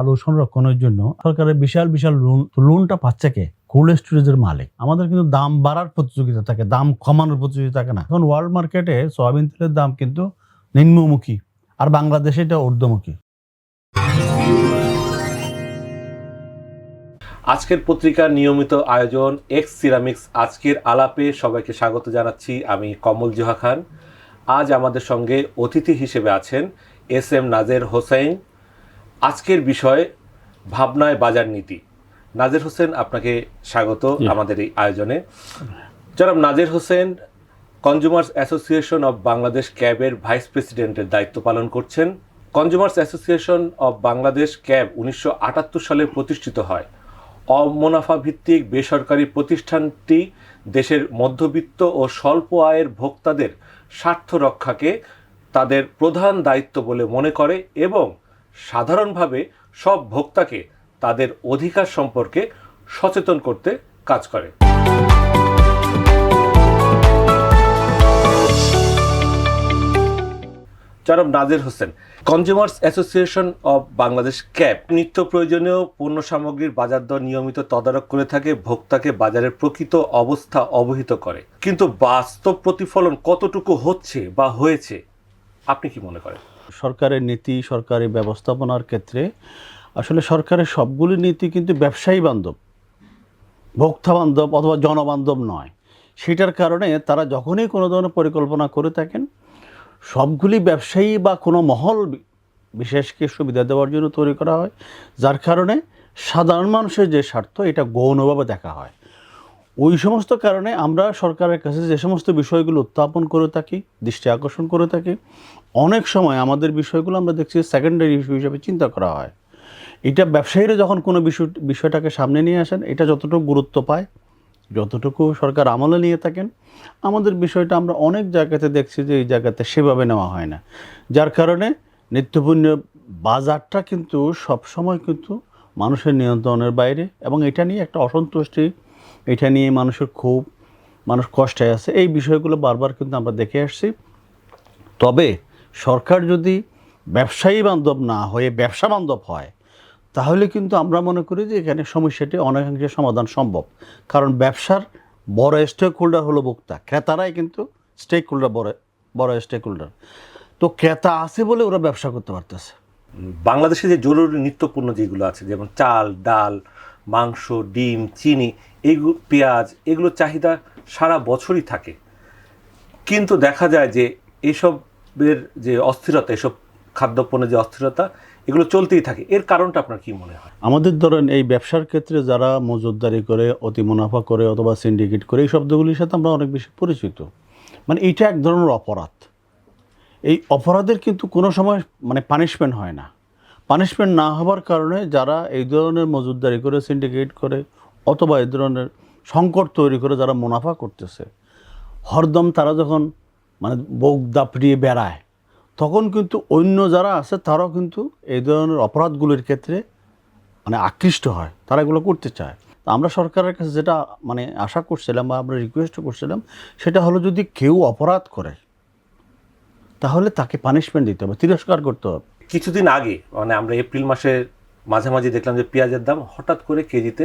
আলু সংরক্ষণের জন্য সরকারের বিশাল বিশাল লোন লোনটা পাচ্ছে কে? কোল্ড স্টোরেজের মালিক। আমাদের কিন্তু দাম বাড়ার প্রতিযোগিতা থাকে, দাম কমানোর প্রতিযোগিতা থাকে না। এখন ওয়ার্ল্ড মার্কেটে সয়াবিন তেলের দাম কিন্তু নিম্নমুখী, আর বাংলাদেশে এটা ঊর্ধ্বমুখী। আজকের পত্রিকার নিয়মিত আয়োজন এক্স সিরামিক্স আজকের আলাপে সবাইকে স্বাগত জানাচ্ছি আমি কমল জোহা খান। আজ আমাদের সঙ্গে অতিথি হিসেবে আছেন এস এম নাজের হোসেন আজকের বিষয় ভাবনায় বাজার নীতি। নাজের হোসেন আপনাকে স্বাগত আমাদের এই আয়োজনে। জনাব Nazer Hossain consumers association of Bangladesh ক্যাবের ভাইস প্রেসিডেন্টের দায়িত্ব পালন করছেন। Consumers association of Bangladesh CAB উনিশশো আটাত্তর সালে প্রতিষ্ঠিত হয়। অমুনাফা ভিত্তিক বেসরকারি প্রতিষ্ঠানটি দেশের মধ্যবিত্ত ও স্বল্প আয়ের ভোক্তাদের স্বার্থ রক্ষাকে তাদের প্রধান দায়িত্ব বলে মনে করে এবং সাধারণভাবে সব ভোক্তাকে তাদের অধিকার সম্পর্কে সচেতন করতে কাজ করে। জনাব Nazir Hossain consumers association of Bangladesh CAB নিত্য প্রয়োজনীয় পণ্য সামগ্রীর বাজার দর নিয়মিত তদারক করে থাকে, ভোক্তাকে বাজারের প্রকৃত অবস্থা অবহিত করে। কিন্তু বাস্তব প্রতিফলন কতটুকু হচ্ছে বা হয়েছে, আপনি কি মনে করেন? সরকারের নীতি, সরকারি ব্যবস্থাপনার ক্ষেত্রে আসলে সরকারের সবগুলি নীতি কিন্তু ব্যবসায়ী বান্ধব, ভোক্তা বান্ধব অথবা জনবান্ধব নয়। সেটার কারণে তারা যখনই কোনো ধরনের পরিকল্পনা করে থাকেন, সবগুলি ব্যবসায়ী বা কোনো মহল বিশেষকে সুবিধা দেওয়ার জন্য তৈরি করা হয়, যার কারণে সাধারণ মানুষের যে স্বার্থ, এটা গৌণভাবে দেখা হয়। ওই সমস্ত কারণে আমরা সরকারের কাছে যে সমস্ত বিষয়গুলো উত্থাপন করে থাকি, দৃষ্টি আকর্ষণ করে থাকি অনেক সময় আমাদের বিষয়গুলো আমরা দেখছি সেকেন্ডারি ইস্যু হিসেবে চিন্তা করা হয়। এটা ব্যবসায়ীরা যখন কোনো বিষয়, বিষয়টাকে সামনে নিয়ে আসেন, এটা যতটুকু গুরুত্ব পায়, যতটুকু সরকার আমলে নিয়ে থাকেন, আমাদের বিষয়টা আমরা অনেক জায়গাতে দেখছি যে এই জায়গাতে সেভাবে নেওয়া হয় না। যার কারণে নিত্যপূর্ণ বাজারটা কিন্তু সবসময় কিন্তু মানুষের নিয়ন্ত্রণের বাইরে এবং এটা নিয়ে একটা অসন্তুষ্টি, এটা নিয়ে মানুষের খুব মানুষ কষ্টে আছে, এই বিষয়গুলো বারবার কিন্তু আমরা দেখে আসছি। তবে সরকার যদি ব্যবসায়ী বান্ধব না হয়ে ব্যবসা বান্ধব হয়, তাহলে কিন্তু আমরা মনে করি যে এখানে সমস্যাটি অনেকাংশে সমাধান সম্ভব। কারণ ব্যবসার বড় স্টেক হোল্ডার হলো ভোক্তা, ক্রেতারাই কিন্তু স্টেক হোল্ডার বড় বড় স্টেক হোল্ডার তো ক্রেতা আছে বলে ওরা ব্যবসা করতে পারতেছে। বাংলাদেশে যে জরুরি নিত্যপণ্য যেগুলো আছে, যেমন চাল, ডাল, মাংস, ডিম, চিনি এইগুলো পেঁয়াজ, এগুলোর চাহিদা সারা বছরই থাকে। কিন্তু দেখা যায় যে এসবের যে অস্থিরতা, এসব খাদ্যপণ্যের যে অস্থিরতা, এগুলো চলতেই থাকে। এর কারণটা আপনার কি মনে হয়? আমাদের ধরেন এই ব্যবসার ক্ষেত্রে যারা মজুদদারি করে, অতি মুনাফা করে অথবা সিন্ডিকেট করে, এই শব্দগুলির সাথে আমরা অনেক বেশি পরিচিত। মানে এইটা এক ধরনের অপরাধ। এই অপরাধের কিন্তু কোনো সময় মানে পানিশমেন্ট হয় না। পানিশমেন্ট না হওয়ার কারণে যারা এই ধরনের মজুদদারি করে সিন্ডিকেট করে অথবা এই ধরনের সংকট তৈরি করে, যারা মুনাফা করতেছে, হরদম তারা যখন মানে বোক দাপড়িয়ে বেড়ায়। তখন কিন্তু অন্য যারা আছে, তারাও কিন্তু এই ধরনের অপরাধগুলির ক্ষেত্রে মানে আকৃষ্ট হয়। তারা এগুলো করতে চায়। তা আমরা সরকারের কাছে যেটা মানে আশা করছিলাম বা আমরা রিকোয়েস্ট করছিলাম, সেটা হলো যদি কেউ অপরাধ করে, তাহলে তাকে পানিশমেন্ট দিতে হবে, তিরস্কার করতে হবে। কিছুদিন আগে মানে আমরা এপ্রিল মাসের মাঝামাঝি দেখলাম যে পেঁয়াজের দাম হঠাৎ করে কেজিতে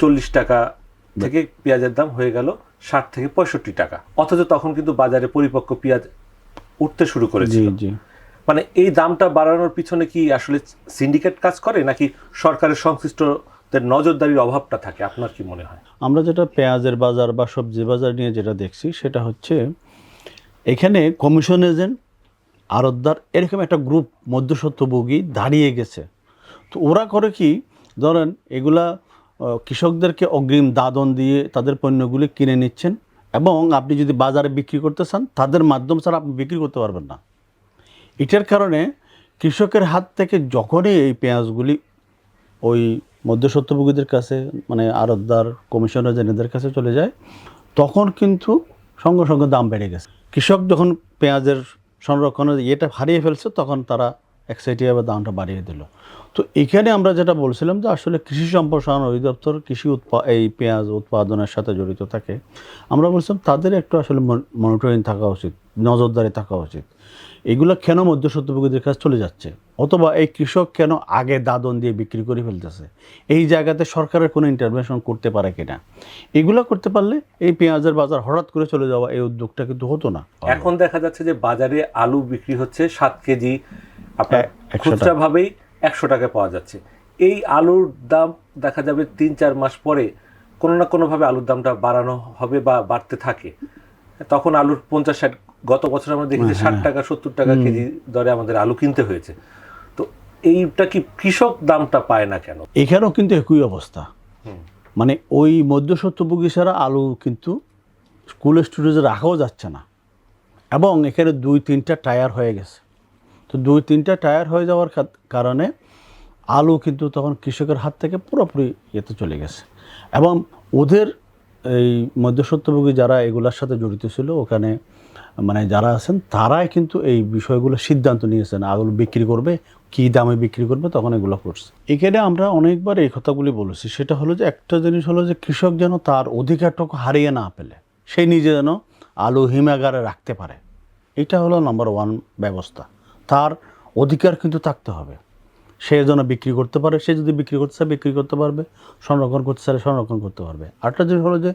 চল্লিশ টাকা থেকে পেঁয়াজের দাম হয়ে গেল ষাট থেকে পঁয়ষট্টি টাকা। অথচ তখন কিন্তু বাজারে পরিপক্ক পেঁয়াজ উঠতে শুরু করেছিল। মানে এই দামটা বাড়ানোর পিছনে কি আসলে সিন্ডিকেট কাজ করে নাকি সরকারের সংশ্লিষ্টদের নজরদারির অভাবটা থাকে? আপনার কি মনে হয়? আমরা যেটা পেঁয়াজের বাজার বা সবজি বাজার নিয়ে যেটা দেখছি সেটা হচ্ছে এখানে কমিশন এজেন্ট আরতদার এরকম একটা গ্রুপ মধ্যস্বত্বভোগী দাঁড়িয়ে গেছে। তো ওরা করে কি ধরেন এগুলা কৃষকদেরকে অগ্রিম দাদন দিয়ে তাদের পণ্যগুলি কিনে নিচ্ছেন এবং আপনি যদি বাজারে বিক্রি করতে চান, তাদের মাধ্যম ছাড়া আপনি বিক্রি করতে পারবেন না। এটার কারণে কৃষকের হাত থেকে যখনই এই পেঁয়াজগুলি ওই মধ্যস্বত্বভোগীদের কাছে মানে আরতদার কমিশনার জেনেদের কাছে চলে যায়, তখন কিন্তু সঙ্গে সঙ্গে দাম বেড়ে গেছে। কৃষক যখন পেঁয়াজের সংরক্ষণের ইয়েটা হারিয়ে ফেলছে, তখন তারা এক্সাইটিভাবে দামটা বাড়িয়ে দিল। তো এখানে আমরা যেটা বলছিলাম যে আসলে কৃষি সম্প্রসারণ অধিদপ্তর কৃষি উৎপা এই পেঁয়াজ উৎপাদনের সাথে জড়িত থাকে আমরা বলছিলাম তাদের একটু আসলে মনিটরিং থাকা উচিত নজরদারি থাকা উচিত। এগুলো কেন মধ্যস্বত্বভোগীদের কাছে চলে যাচ্ছে? অথবা এই কৃষক কেন আগে দাদন দিয়ে বিক্রি করে ফেলতেছে? এই জায়গাতে সরকারের কোনো ইন্টারভেনশন করতে পারে কিনা? এগুলো করতে পারলে এই পেঁয়াজের বাজার হঠাৎ করে চলে যাওয়া এই উদ্যোগটা কিন্তু হতো না। এখন দেখা যাচ্ছে যে বাজারে আলু বিক্রি হচ্ছে সাত কেজি। আপনার এ- একশো টাকা পাওয়া যাচ্ছে। এই আলুর দাম দেখা যাবে তিন চার মাস পরে কোনো না কোনোভাবে আলুর দামটা বাড়ানো হবে বা বাড়তে থাকে। তখন আলুর পঞ্চাশ ষাট গত বছর আমরা দেখি যে ষাট টাকা সত্তর টাকা কেজি দরে আমাদের আলু কিনতে হয়েছে। তো এইটা কি কৃষক দামটা পায় না কেন? এখানেও কিন্তু একই অবস্থা। মানে ওই মধ্যস্বত্বভোগী ছাড়া আলু কিন্তু স্কুল স্টোরেজে রাখাও যাচ্ছে না। এবং এখানে দুই তিনটা টায়ার হয়ে গেছে। তো দুই, তিনটা টায়ার হয়ে যাওয়ার কারণে আলু কিন্তু তখন কৃষকের হাত থেকে পুরোপুরি ইয়েতে চলে গেছে। এবং ওদের এই মধ্যস্বত্বভোগী যারা এগুলোর সাথে জড়িত ছিল, ওখানে মানে যারা আছেন, তারাই কিন্তু এই বিষয়গুলো সিদ্ধান্ত নিয়েছেন। আলু বিক্রি করবে, কী দামে বিক্রি করবে, তখন এগুলো করছে। এখানে আমরা অনেকবার এই কথাগুলি বলেছি। সেটা হলো যে, একটা জিনিস হলো যে, কৃষক যেন তার অধিকারটুকু হারিয়ে না পেলে সে নিজে যেন আলু হিমাগারে রাখতে পারে। এটা হলো নম্বর ওয়ান ব্যবস্থা। তার অধিকার কিন্তু থাকতে হবে। সে যেন বিক্রি করতে পারে, সে যদি বিক্রি করতে চায় বিক্রি করতে পারবে, সংরক্ষণ করতে চাইলে সংরক্ষণ করতে পারবে। আরেকটা জিনিস হলো যে,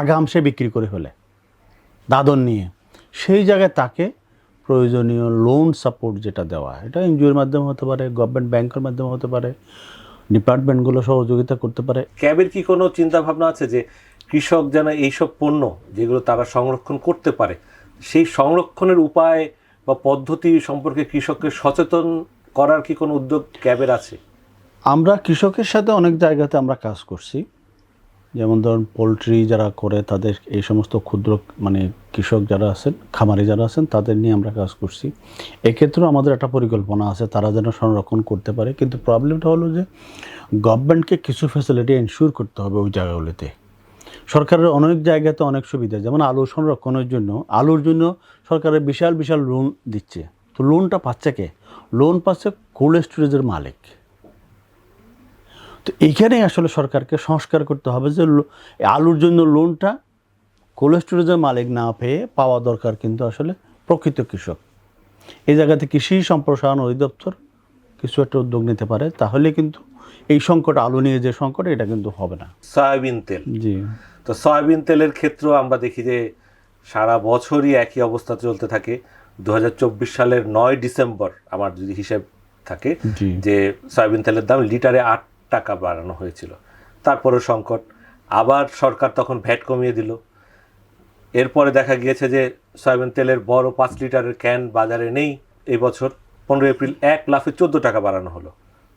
আগাম সে বিক্রি করে ফেলে, দাদন নিয়ে। সেই জায়গায় তাকে প্রয়োজনীয় লোন সাপোর্ট যেটা দেওয়া এটা এনজিওর মাধ্যমে হতে পারে গভর্নমেন্ট ব্যাংকের মাধ্যমে হতে পারে, ডিপার্টমেন্টগুলো সহযোগিতা করতে পারে। ক্যাবের কি কোনো চিন্তা ভাবনা আছে যে, কৃষক যেন এইসব পণ্য যেগুলো তারা সংরক্ষণ করতে পারে, সেই সংরক্ষণের উপায় বা পদ্ধতি সম্পর্কে কৃষককে সচেতন করার কি কোনো উদ্যোগ ক্যাবের আছে? আমরা কৃষকের সাথে অনেক জায়গাতে আমরা কাজ করছি। যেমন ধরুন, পোলট্রি যারা করে তাদের এই সমস্ত ক্ষুদ্র মানে কৃষক যারা আছেন, খামারি যারা আছেন, তাদের নিয়ে আমরা কাজ করছি। এক্ষেত্রেও আমাদের একটা পরিকল্পনা আছে, তারা যেন সংরক্ষণ করতে পারে। কিন্তু প্রবলেমটা হলো যে গভর্নমেন্টকে কিছু ফ্যাসিলিটি এনশিওর করতে হবে ওই জায়গাগুলিতে। সরকারের অনেক জায়গাতে অনেক সুবিধা, যেমন আলু সংরক্ষণের জন্য, আলুর জন্য সরকারের বিশাল বিশাল লোন দিচ্ছে। তো লোনটা পাচ্ছে কে? লোন পাচ্ছে কোল্ড স্টোরেজের মালিক। তো এইখানেই আসলে সরকারকে সংস্কার করতে হবে যে আলুর জন্য লোনটা কোল্ড স্টোরেজের মালিক না পেয়ে পাওয়া দরকার কিন্তু আসলে প্রকৃত কৃষক। এই জায়গাতে কৃষি সম্প্রসারণ অধিদপ্তর কিছু একটা উদ্যোগ নিতে পারে, তাহলে কিন্তু এই সংকট আলু নিয়ে যে সংকট এটা কিন্তু হবে না। সয়াবিন তেল। জি। তো সয়াবিন তেলের ক্ষেত্রেও আমরা দেখি যে সারা বছরই একই অবস্থা চলতে থাকে। দু হাজার চব্বিশ সালের নয় ডিসেম্বর আমার যদি হিসেব থাকে যে সয়াবিন তেলের দাম লিটারে আট টাকা বাড়ানো হয়েছিল। তারপরে সংকট। আবার সরকার তখন ভ্যাট কমিয়ে দিল। এরপরে দেখা গিয়েছে যে সয়াবিন তেলের বড় পাঁচ লিটারের ক্যান বাজারে নেই। এই বছর পনেরো এপ্রিল এক লাফে চোদ্দ টাকা বাড়ানো হলো।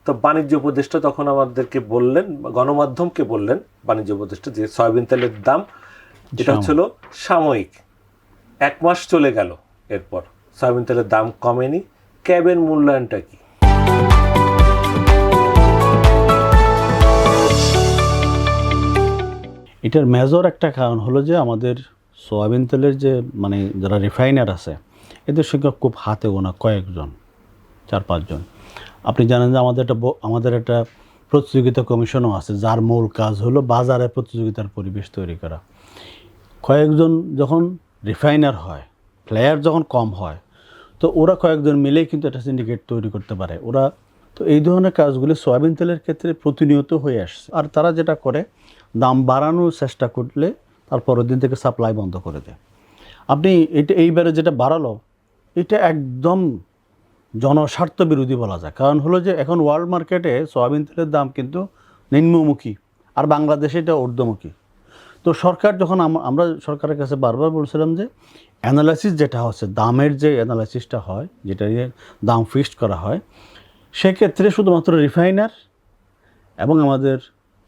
তো বাণিজ্য উপদেষ্টা তখন আমাদেরকে বললেন গণমাধ্যমকে বললেন বাণিজ্য উপদেষ্টা যে সয়াবিন তেলের দাম যেটা হচ্ছিল সাময়িক। এক মাস চলে গেল এরপর। সয়াবিন তেলের দাম কমেনি। ক্যাবের মূল্যায়নটা কি? এটার মেজর একটা কারণ হলো যে আমাদের সয়াবিন তেলের যে মানে যারা রিফাইনার আছে এদের সংখ্যা খুব হাতে গোনা কয়েকজন চার পাঁচজন। আপনি জানেন যে আমাদের একটা আমাদের একটা প্রতিযোগিতা কমিশনও আছে, যার মূল কাজ হলো বাজারে প্রতিযোগিতার পরিবেশ তৈরি করা। কয়েকজন যখন রিফাইনার হয়, প্লেয়ার যখন কম হয়, তো ওরা কয়েকজন মিলেই কিন্তু একটা সিন্ডিকেট তৈরি করতে পারে। ওরা তো এই ধরনের কাজগুলি সয়াবিন তেলের ক্ষেত্রে প্রতিনিয়ত হয়ে আসছে। আর তারা যেটা করে, দাম বাড়ানোর চেষ্টা করলে তার পরের দিন থেকে সাপ্লাই বন্ধ করে দেয়। আপনি এটা এইবারে যেটা বাড়ালো, এটা একদম জনস্বার্থ বিরোধী বলা যায়। কারণ হলো যে এখন ওয়ার্ল্ড মার্কেটে সয়াবিন তেলের দাম কিন্তু নিম্নমুখী, আর বাংলাদেশে এটা ঊর্ধ্বমুখী। তো সরকার যখন আমরা সরকারের কাছে বারবার বলছিলাম যে অ্যানালাইসিস যেটা হচ্ছে, দামের যে অ্যানালাইসিসটা হয়, যেটা নিয়ে দাম ফিক্সড করা হয়, সেক্ষেত্রে শুধুমাত্র রিফাইনার এবং আমাদের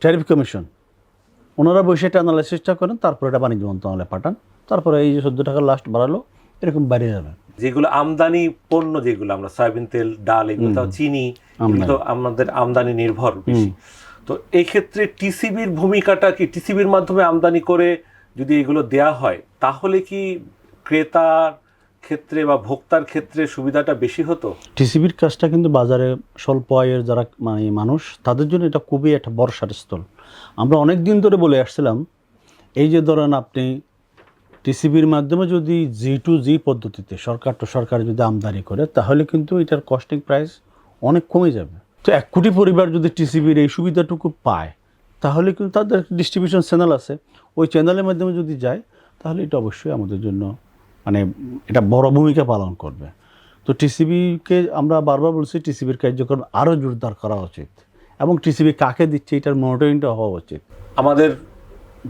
ট্যারিফ কমিশন ওনারা বসে এটা অ্যানালাইসিসটা করেন, তারপরে এটা বাণিজ্য মন্ত্রণালয়ে পাঠান, তারপরে এই যে চোদ্দ টাকা লাস্ট বাড়ালো, এরকম বাড়িয়ে যাবে। যেগুলো আমদানি পণ্য যেগুলো আমরা সয়াবিন তেল ডাল এগুলো তো চিনি এগুলো তো আমাদের আমদানি নির্ভর বেশি। তো এই ক্ষেত্রে টিসিবির ভূমিকাটা কি? টিসিবির মাধ্যমে আমদানি করে যদি এগুলো দেয়া হয় তাহলে কি ক্রেতার ক্ষেত্রে বা ভোক্তার ক্ষেত্রে সুবিধাটা বেশি হতো? টিসিবির কাজটা কিন্তু বাজারে স্বল্প আয়ের যারা মানে মানুষ তাদের জন্য এটা খুবই একটা বর্ষার স্থল। আমরা অনেক দিন ধরে বলে আসছিলাম এই যে ধরেন আপনি টিসিবির মাধ্যমে যদি জি টু জি পদ্ধতিতে সরকার টু সরকার যদি আমদানি করে, তাহলে কিন্তু এটার কস্টিং প্রাইস অনেক কমে যাবে। তো এক কোটি পরিবার যদি টিসিবির এই সুবিধাটুকু পায়, তাহলে কিন্তু তাদের ডিস্ট্রিবিউশন চ্যানেল আছে। ওই চ্যানেলের মাধ্যমে যদি যায়, তাহলে এটা অবশ্যই আমাদের জন্য মানে এটা বড় ভূমিকা পালন করবে। তো টিসিবিকে আমরা বারবার বলছি, টিসিবির কার্যক্রম আরও জোরদার করা উচিত এবং টিসিবি কাকে দিচ্ছে, এটার মনিটরিংটা হওয়া উচিত। আমাদের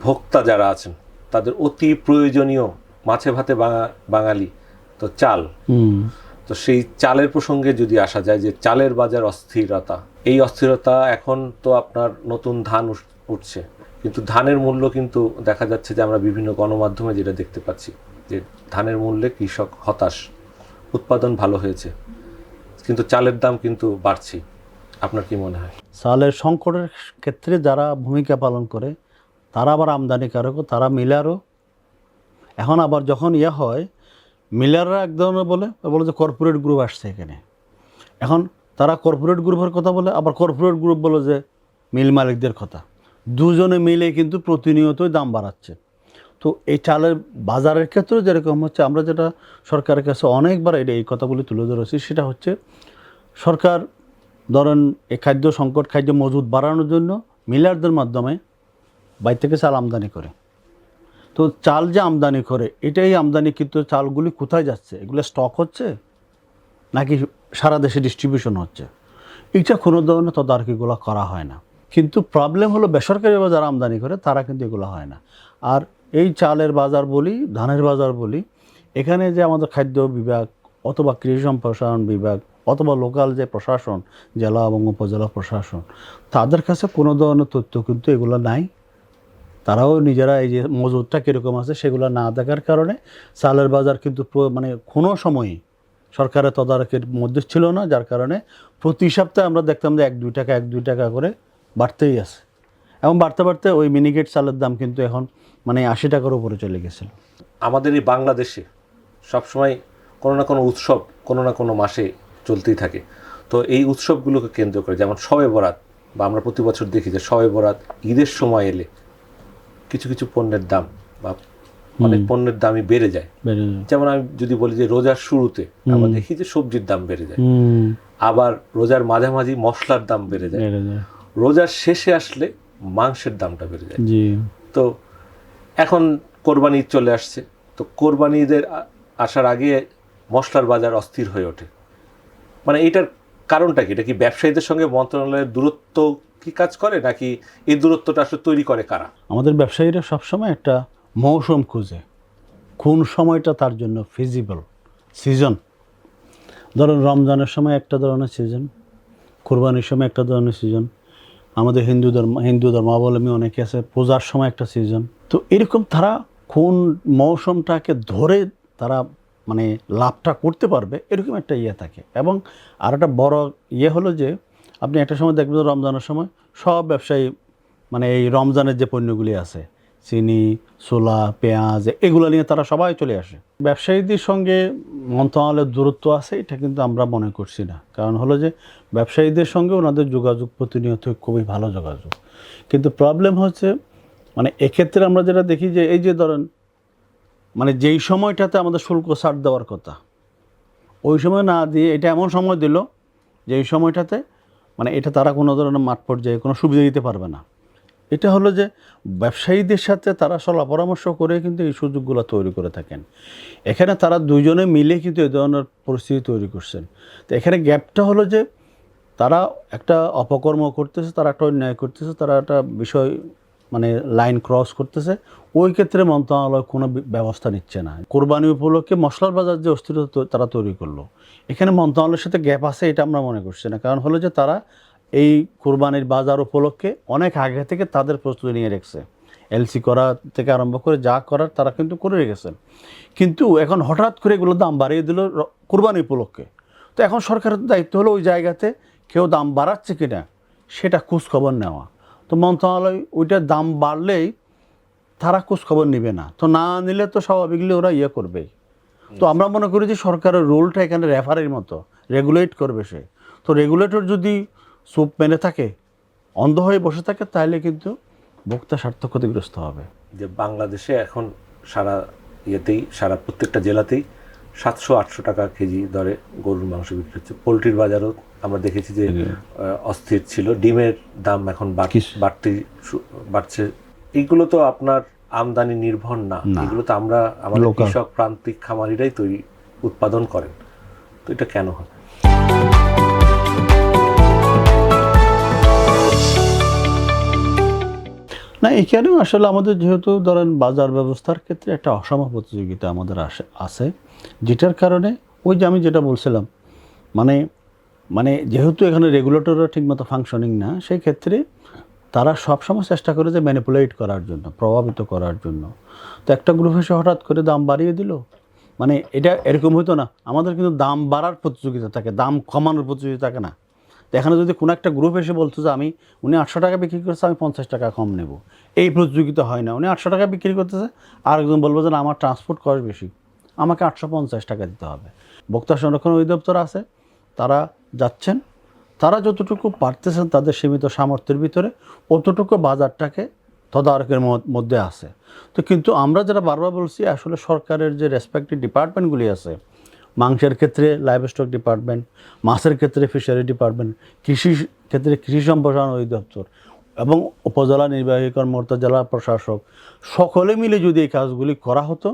ভোক্তা যারা আছেন তাদের অতি প্রয়োজনীয় মাছে ভাতে বাঙা- বাঙালি তো চাল। তো সেই চালের প্রসঙ্গে যদি আসা যায় যে চালের বাজার অস্থিরতা এই অস্থিরতা এখন তো আপনার নতুন ধান উঠছে। কিন্তু ধানের মূল্য কিন্তু দেখা যাচ্ছে যে আমরা বিভিন্ন গণমাধ্যমে যেটা দেখতে পাচ্ছি যে ধানের মূল্যে কৃষক হতাশ উৎপাদন ভালো হয়েছে। কিন্তু চালের দাম কিন্তু বাড়ছে আপনার কি মনে হয়? চালের সংকটের ক্ষেত্রে যারা ভূমিকা পালন করে তারা আবার আমদানিকারকও তারা মিলারও। এখন আবার যখন ইয়ে হয়, মিলাররা এক ধরনের বলে বলে যে কর্পোরেট গ্রুপ আসছে এখানে। এখন তারা কর্পোরেট গ্রুপের কথা বলে, আবার কর্পোরেট গ্রুপ বলে যে মিল মালিকদের কথা। দুজনে মিলে কিন্তু প্রতিনিয়তই দাম বাড়াচ্ছে। তো এই চালের বাজারের ক্ষেত্রে যেরকম হচ্ছে, আমরা যেটা সরকারের কাছে অনেকবার এটা এই কথাগুলি তুলে ধরেছি, সেটা হচ্ছে সরকার ধরেন এই খাদ্য সংকট, খাদ্য মজুদ বাড়ানোর জন্য মিলারদের মাধ্যমে বাইরে থেকে চাল আমদানি করে। তো চাল যে আমদানি করে, এটাই আমদানি কিন্তু চালগুলি কোথায় যাচ্ছে? এগুলো স্টক হচ্ছে? নাকি সারা দেশে ডিস্ট্রিবিউশন হচ্ছে? এটা কোনো ধরনের তদারকিগুলো করা হয় না। কিন্তু প্রবলেম হলো বেসরকারিভাবে যারা আমদানি করে, তারা কিন্তু এগুলো হয় না। আর এই চালের বাজার বলি, ধানের বাজার বলি, এখানে যে আমাদের খাদ্য বিভাগ অথবা কৃষি সম্প্রসারণ বিভাগ অথবা লোকাল যে প্রশাসন, জেলা এবং উপজেলা প্রশাসন, তাদের কাছে কোনো ধরনের তথ্য কিন্তু এগুলো নাই। তারাও নিজেরা এই যে মজুদটা কীরকম আছে সেগুলো না দেখার কারণে চালের বাজার কিন্তু মানে কোনো সময়ই সরকারের তদারকির মধ্যে ছিল না, যার কারণে প্রতি সপ্তাহে আমরা দেখতাম যে এক দুই টাকা এক দুই টাকা করে বাড়তেই আছে। এবং বাড়তে বাড়তে ওই মিনিকেট চালের দাম কিন্তু এখন মানে আশি টাকার উপরে চলে গেছে আমাদের এই বাংলাদেশে সবসময় কোনো না কোনো উৎসব কোনো না কোনো মাসে চলতেই থাকে। তো এই উৎসবগুলোকে কেন্দ্র করে যেমন শবে বরাত, বা আমরা প্রতি বছর দেখি যে শবে বরাত ঈদের সময় এলে কিছু কিছু পণ্যের দাম বা অনেক পণ্যের দামই বেড়ে যায়। যেমন আমি যদি বলি যে রোজার শুরুতে আমরা দেখি যে সবজির দাম বেড়ে যায়। আবার রোজার মাঝামাঝি মশলার দাম বেড়ে যায়। রোজার শেষে আসলে মাংসের দামটা বেড়ে যায়। তো এখন কোরবানি ঈদ চলে আসছে। তো কোরবানি ঈদের আসার আগে মশলার বাজার অস্থির হয়ে ওঠে। মানে এটার কারণটা কি? এটা কি ব্যবসায়ীদের সঙ্গে মন্ত্রণালয়ের দূরত্ব কি কাজ করে, নাকি এই দূরত্বটা আসলে তৈরি করে কারা? আমাদের ব্যবসায়ীরা সবসময় একটা মৌসুম খুঁজে। কোন সময়টা তার জন্য ফিজিবল সিজন ধরুন, রমজানের সময় একটা ধরনের সিজন কোরবানির সময় একটা ধরনের সিজন আমাদের হিন্দু ধর্ম, হিন্দু ধর্মাবলম্বী অনেকে আছে, পূজার সময় একটা সিজন তো এরকম তারা কোন মৌসুমটাকে ধরে তারা মানে লাভটা করতে পারবে, এরকম একটা ইয়ে থাকে। এবং আর একটা বড় ইয়ে হলো যে, আপনি একটা সময় দেখবেন রমজানের সময় সব ব্যবসায়ী মানে এই রমজানের যে পণ্যগুলি আছে, চিনি, ছোলা, পেঁয়াজ, এগুলো নিয়ে তারা সবাই চলে আসে। ব্যবসায়ীদের সঙ্গে মন্ত্রণালয়ের দূরত্ব আছে, এটা কিন্তু আমরা মনে করছি না। কারণ হলো যে, ব্যবসায়ীদের সঙ্গে ওনাদের যোগাযোগ প্রতিনিয়ত খুবই ভালো যোগাযোগ। কিন্তু প্রবলেম হচ্ছে মানে এক্ষেত্রে আমরা যেটা দেখি যে, এই যে ধরেন মানে যেই সময়টাতে আমাদের শুল্ক ছাড় দেওয়ার কথা, ওই সময় না দিয়ে এটা এমন সময় দিল যে এই সময়টাতে মানে এটা তারা কোনো ধরনের মাঠ পর্যায়ে কোনো সুবিধা দিতে পারবে না। এটা হলো যে ব্যবসায়ীদের সাথে তারা সলা পরামর্শ করে কিন্তু এই সুযোগগুলো তৈরি করে থাকেন। এখানে তারা দুইজনে মিলে কিন্তু এই ধরনের পরিস্থিতি তৈরি করছেন। তো এখানে গ্যাপটা হলো যে তারা একটা অপকর্ম করতেছে, তারা একটা অন্যায় করতেছে, তারা একটা বিষয় মানে লাইন ক্রস করতেছে, ওই ক্ষেত্রে মন্ত্রণালয় কোনো ব্যবস্থা নিচ্ছে না। কোরবানি উপলক্ষে মশলার বাজার যে অস্থিরতা তারা তৈরি করল। এখানে মন্ত্রণালয়ের সাথে গ্যাপ আছে, এটা আমরা মনে করছি না। কারণ হলো যে তারা এই কোরবানির বাজার উপলক্ষে অনেক আগে থেকে তাদের প্রস্তুতি নিয়ে রেখেছে। এলসি করা থেকে আরম্ভ করে যা করার তারা কিন্তু করে রেখেছেন কিন্তু এখন হঠাৎ করে এগুলো দাম বাড়িয়ে দিল কোরবানি উপলক্ষে। তো এখন সরকারের দায়িত্ব হলো ওই জায়গাতে কেউ দাম বাড়াচ্ছে কিনা, সেটা খোঁজ খবর নেওয়া। তো মন্ত্রণালয় ওইটার দাম বাড়লেই তারা খোঁজ খবর নেবে না। তো না নিলে তো স্বাভাবিকলি ওরা ইয়ে করবেই তো আমরা মনে করি যে সরকারের রোলটা এখানে রেফারের মতো রেগুলেট করবে সে। তো রেগুলেটর যদি চুপ মেনে থাকে, অন্ধ হয়ে বসে থাকে, তাহলে কিন্তু ভোক্তা স্বার্থ ক্ষতিগ্রস্ত হবে। যে বাংলাদেশে এখন সারা ইয়েতেই, সারা প্রত্যেকটা জেলাতেই সাতশো আটশো টাকা কেজি দরে গরুর মাংস বিক্রি হচ্ছে। পোলট্রির বাজারও আমরা দেখেছি যে অস্থির ছিল। ডিমের দাম এখন বাড়- কিস- বাড়ছে। এইগুলো তো আপনার আমদানি নির্ভর না। না। এগুলো তো আমরা আমাদের কৃষক প্রান্তিক খামারিরাই তৈরি উৎপাদন করেন। তো এটা কেন হয়? না এখানেও আসলে আমাদের যেহেতু ধরেন বাজার ব্যবস্থার ক্ষেত্রে একটা অসম প্রতিযোগিতা আমাদের আসে আছে যেটার কারণে ওই যে আমি যেটা বলছিলাম মানে মানে যেহেতু এখানে রেগুলেটররা ঠিকমতো ফাংশনিং না সেই ক্ষেত্রে তারা সবসময় চেষ্টা করে যে ম্যানিপুলেট করার জন্য, প্রভাবিত করার জন্য। তো একটা গ্রুপ এসে হঠাৎ করে দাম বাড়িয়ে দিল। মানে এটা এরকম হতো না। আমাদের কিন্তু দাম বাড়ার প্রতিযোগিতা থাকে, দাম কমানোর প্রতিযোগিতা থাকে না। তো এখানে যদি কোনো একটা গ্রুপ এসে বলতো যে আমি, উনি আটশো টাকা বিক্রি করছে, আমি পঞ্চাশ টাকা কম নেব। এই প্রতিযোগিতা হয় না। উনি আটশো টাকা বিক্রি করতেছে আর একজন বলব যে আমার ট্রান্সপোর্ট কস্ট বেশি। আমাকে আটশো পঞ্চাশ টাকা দিতে হবে। ভোক্তা সংরক্ষণ অধিদপ্তর আছে। তারা যাচ্ছেন, তারা যতটুকু পারতেছেন তাদের সীমিত সামর্থ্যের ভিতরে অতটুকু বাজারটাকে তদারকের মধ্যে আছে। তো কিন্তু আমরা যেটা বারবার বলছি, আসলে সরকারের যে রেসপেক্টিভ ডিপার্টমেন্টগুলি আছে, মাংসের ক্ষেত্রে লাইভ স্টক ডিপার্টমেন্ট মাছের ক্ষেত্রে ফিশারি ডিপার্টমেন্ট কৃষি ক্ষেত্রে কৃষি সম্প্রসারণ অধিদপ্তর এবং উপজেলা নির্বাহী কর্মকর্তা, জেলা প্রশাসক, সকলে মিলে যদি এই কাজগুলি করা হতো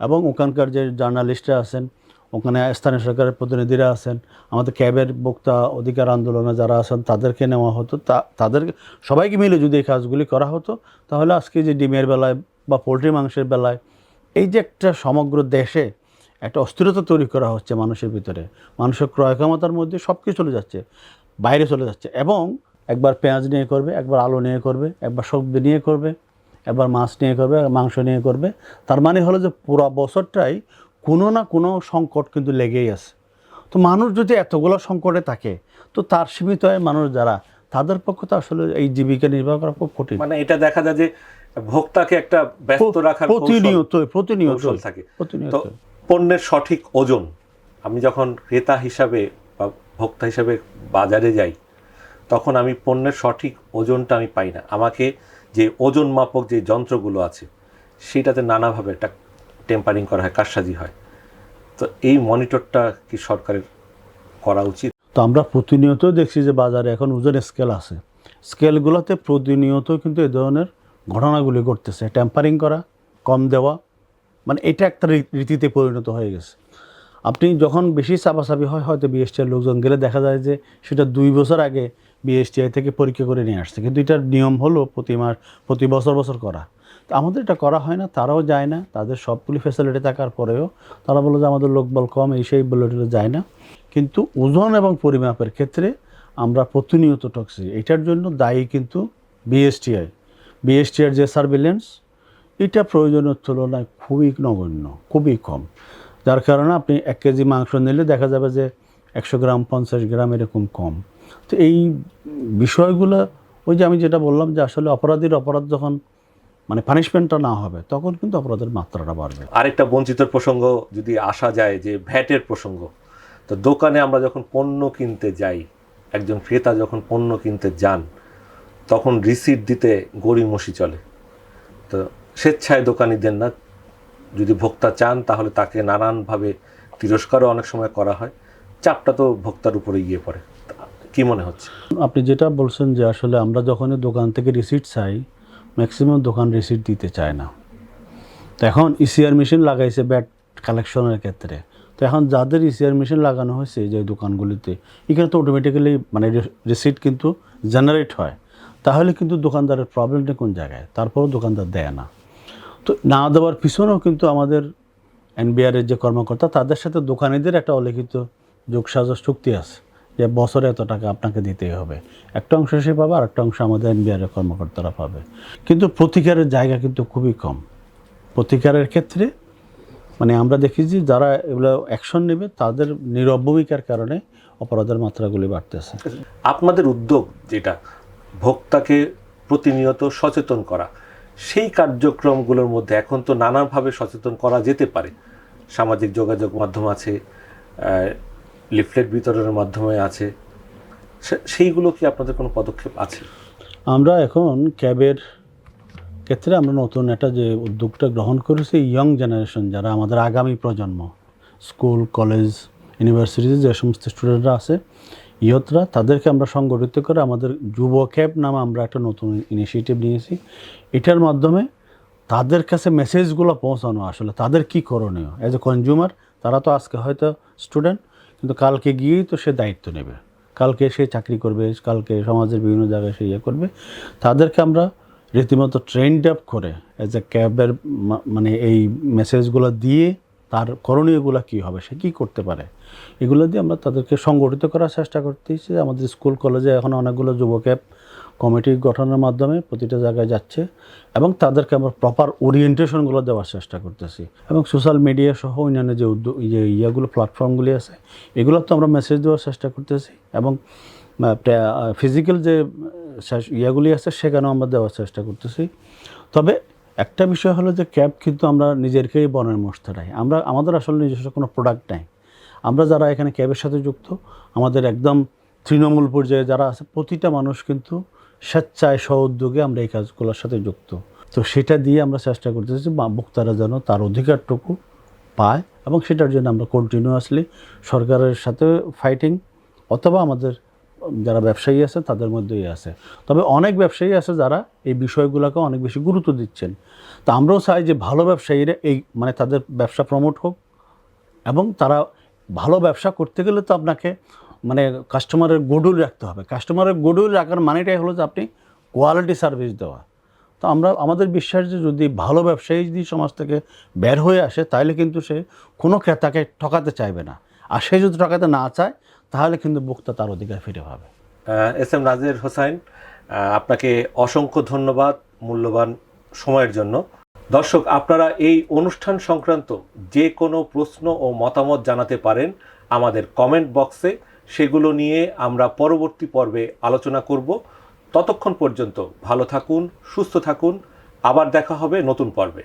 এবং ওখানকার যে জার্নালিস্টরা আছেন ওখানে স্থানীয় সরকারের প্রতিনিধিরা আছেন। আমাদের ক্যাবের বক্তা, অধিকার আন্দোলনে যারা আছেন, তাদেরকে নেওয়া হতো। তা তাদের সবাইকে মিলে যদি এই কাজগুলি করা হতো, তাহলে আজকে যে ডিমের বেলায় বা পোলট্রি মাংসের বেলায়, এই যে একটা সমগ্র দেশে একটা অস্থিরতা তৈরি করা হচ্ছে মানুষের ভিতরে। মানুষের ক্রয় ক্ষমতার মধ্যে সব কিছু চলে যাচ্ছে, বাইরে চলে যাচ্ছে এবং একবার পেঁয়াজ নিয়ে করবে, একবার আলু নিয়ে করবে, একবার সবজি নিয়ে করবে, একবার মাছ নিয়ে করবে, মাংস নিয়ে করবে। তার মানে হলো যে পুরো বছরটাই কোনো না কোনো সংকট কিন্তু লেগেই আছে। তো মানুষ যদি এতগুলো সংকটে থাকে তো তার সীমিত হয় মানুষ যারা তাদের পক্ষে তো আসলে এই জীবিকা নির্বাহ করা খুব কঠিন। মানে এটা দেখা যায় যে ভোক্তাকে একটা ব্যস্ত রাখার প্রতিনিয়ত প্রতিনিয়ত। থাকে। প্রতিনিয়ত। তো পণ্যের সঠিক ওজন আমি যখন ক্রেতা হিসাবে বা ভোক্তা হিসাবে বাজারে যাই তখন আমি পণ্যের সঠিক ওজনটা আমি পাই না। আমাকে যে ওজন মাপক যে যন্ত্রগুলো আছে সেটাতে নানাভাবে একটা টেম্পারিং করা হয়, কারসাজি হয়। তো এই মনিটরটা কি সরকারের করা উচিত? তো আমরা প্রতিনিয়ত দেখছি যে বাজারে এখন ওজন স্কেল আছে। স্কেলগুলোতে প্রতিনিয়ত কিন্তু এ ধরনের ঘটনাগুলি ঘটতেছে। ট্যাম্পারিং করা, কম দেওয়া মানে এটা একটা রীতিতে পরিণত হয়ে গেছে। আপনি যখন বেশি চাপাচাপি হয়, হয়তো বিএসটিআর লোকজন গেলে দেখা যায় যে সেটা দুই বছর আগে বিএসটিআই থেকে পরীক্ষা করে নিয়ে আসছে। কিন্তু এটার নিয়ম হলো প্রতি মাস, প্রতি বছর বছর করা। তো আমাদের এটা করা হয় না, তারাও যায় না, তাদের সবগুলি ফ্যাসিলিটি থাকার পরেও তারা বলে যে আমাদের লোকবল কম, এই সেই বলে যায় না। কিন্তু ওজন এবং পরিমাপের ক্ষেত্রে আমরা প্রতিনিয়ত টকছি এটার জন্য দায়ী কিন্তু বিএসটিআই বিএসটিআর যে সার্ভিলেন্স এটা প্রয়োজনের তুলনায় খুবই নগণ্য, খুবই কম। যার কারণে আপনি এক কেজি মাংস নিলে দেখা যাবে যে একশো গ্রাম, পঞ্চাশ গ্রাম এরকম কম। তো এই বিষয়গুলো, ওই যে আমি যেটা বললাম যে আসলে অপরাধীর অপরাধ যখন মানে পানিশমেন্টটা না হবে তখন কিন্তু অপরাধের মাত্রাটা বাড়বে। আরেকটা বঞ্চিত প্রসঙ্গ যদি আসা যায় যে ভ্যাটের প্রসঙ্গ তো দোকানে আমরা যখন পণ্য কিনতে যাই একজন ক্রেতা যখন পণ্য কিনতে যান তখন রিসিট দিতে গড়িমসি চলে। তো স্বেচ্ছায় দোকানি দেন না যদি ভোক্তা চান তাহলে তাকে নানানভাবে তিরস্কারও অনেক সময় করা হয় চাপটা তো ভোক্তার উপরে গিয়ে পড়ে। কি মনে হচ্ছে? আপনি যেটা বলছেন যে আসলে আমরা যখনই দোকান থেকে রিসিট চাই ম্যাক্সিমাম দোকান রিসিট দিতে চায় না। তো এখন ইসিআর মেশিন লাগাইছে ব্যাট কালেকশনের ক্ষেত্রে। তো এখন যাদের ইসিআর মেশিন লাগানো হয়েছে যে দোকানগুলিতে, এখানে তো অটোমেটিক্যালি মানে রিসিট কিন্তু জেনারেট হয়। তাহলে কিন্তু দোকানদারের প্রবলেমটা কোন জায়গায়? তারপরও দোকানদার দেয় না। তো না দেওয়ার পিছনেও কিন্তু আমাদের এনবিআরের যে কর্মকর্তা, তাদের সাথে দোকানিদের একটা অলিখিত যোগসাজস চুক্তি আছে। যে বছরে এত টাকা আপনাকে দিতেই হবে। একটা অংশ সে পাবে আর একটা অংশ আমাদের এনবিআরের কর্মকর্তারা পাবে। কিন্তু প্রতিকারের জায়গা কিন্তু খুবই কম। প্রতিকারের ক্ষেত্রে মানে আমরা দেখি যে যারা এগুলো অ্যাকশন নেবে, তাদের নীরব ভূমিকার কারণে অপরাধের মাত্রাগুলি বাড়তেছে। আপনাদের উদ্যোগ যেটা, ভোক্তাকে প্রতিনিয়ত সচেতন করা, সেই কার্যক্রমগুলোর মধ্যে এখন তো নানাভাবে সচেতন করা যেতে পারে। সামাজিক যোগাযোগ মাধ্যম আছে লিফলেট বিতরণের মাধ্যমে আছে। সেইগুলো কি আপনাদের কোনো পদক্ষেপ আছে? আমরা এখন ক্যাবের ক্ষেত্রে আমরা নতুন একটা যে উদ্যোগটা গ্রহণ করেছি, ইয়ং জেনারেশন, যারা আমাদের আগামী প্রজন্ম, স্কুল, কলেজ, ইউনিভার্সিটিতে যে সমস্ত স্টুডেন্টরা আছে, ইয়তরা, তাদেরকে আমরা সংগঠিত করে আমাদের যুব ক্যাব নামে আমরা একটা নতুন ইনিশিয়েটিভ নিয়েছি। এটার মাধ্যমে তাদের কাছে মেসেজগুলো পৌঁছানো, আসলে তাদের কি করণীয়? অ্যাজ এ কনজিউমার তারা তো আজকে হয়তো স্টুডেন্ট কিন্তু কালকে গিয়েই তো সে দায়িত্ব নেবে। কালকে সে চাকরি করবে, কালকে সমাজের বিভিন্ন জায়গায় সে ইয়ে করবে। তাদেরকে আমরা রীতিমতো ট্রেন্ড আপ করে অ্যাজ এ ক্যাবের মানে এই মেসেজগুলো দিয়ে তার করণীয়গুলো কী হবে, সে কী করতে পারে? এগুলো দিয়ে আমরা তাদেরকে সংগঠিত করার চেষ্টা করতেছি। আমাদের স্কুল কলেজে এখন অনেকগুলো যুব ক্যাব কমিটি গঠনের মাধ্যমে প্রতিটা জায়গায় যাচ্ছে এবং তাদেরকে আমরা প্রপার ওরিয়েন্টেশনগুলো দেওয়ার চেষ্টা করতেছি এবং সোশ্যাল মিডিয়া সহ অন্যান্য যে উদ্যোগ যে ইয়েগুলো প্ল্যাটফর্মগুলি আছে এগুলো তো আমরা মেসেজ দেওয়ার চেষ্টা করতেছি এবং ফিজিক্যাল যে ইয়েগুলি আছে সেখানেও আমরা দেওয়ার চেষ্টা করতেছি। তবে একটা বিষয় হলো যে ক্যাব কিন্তু আমরা নিজেরকেই বনের মশতারাই আমরা, আমাদের আসলে নিজস্ব কোনো প্রোডাক্ট নাই। আমরা যারা এখানে ক্যাবের সাথে যুক্ত, আমাদের একদম তৃণমূল পর্যায়ে যারা আছে, প্রতিটা মানুষ কিন্তু স্বেচ্ছায় স্ব উদ্যোগে আমরা এই কাজগুলোর সাথে যুক্ত। তো সেটা দিয়ে আমরা চেষ্টা করতেছি বা ভোক্তারা যেন তার অধিকারটুকু পায় এবং সেটার জন্য আমরা কন্টিনিউয়াসলি সরকারের সাথে ফাইটিং অথবা আমাদের যারা ব্যবসায়ী আছে তাদের মধ্যেই আছে। তবে অনেক ব্যবসায়ী আছে যারা এই বিষয়গুলোকে অনেক বেশি গুরুত্ব দিচ্ছেন। তা আমরাও চাই যে ভালো ব্যবসায়ীরা এই মানে তাদের ব্যবসা প্রমোট হোক এবং তারা ভালো ব্যবসা করতে গেলে তো আপনাকে মানে কাস্টমারের গুডউইল রাখতে হবে। কাস্টমারের গুডউইল রাখার মানেটাই হলো যে আপনি কোয়ালিটি সার্ভিস দেওয়া। তো আমরা, আমাদের বিশ্বাস যে যদি ভালো ব্যবসায়ী যদি সমাজ থেকে বের হয়ে আসে, তাহলে কিন্তু সে কোনো ক্রেতাকে ঠকাতে চাইবে না। আর সে যদি ঠকাতে না চায়, তাহলে কিন্তু ভোক্তা তার অধিকার ফিরে পাবে। এস এম নাজির হোসাইন আপনাকে অসংখ্য ধন্যবাদ মূল্যবান সময়ের জন্য। দর্শক, আপনারা এই অনুষ্ঠান সংক্রান্ত যে কোনো প্রশ্ন ও মতামত জানাতে পারেন আমাদের কমেন্ট বক্সে সেগুলো নিয়ে আমরা পরবর্তী পর্বে আলোচনা করব। ততক্ষণ পর্যন্ত ভালো থাকুন, সুস্থ থাকুন। আবার দেখা হবে নতুন পর্বে।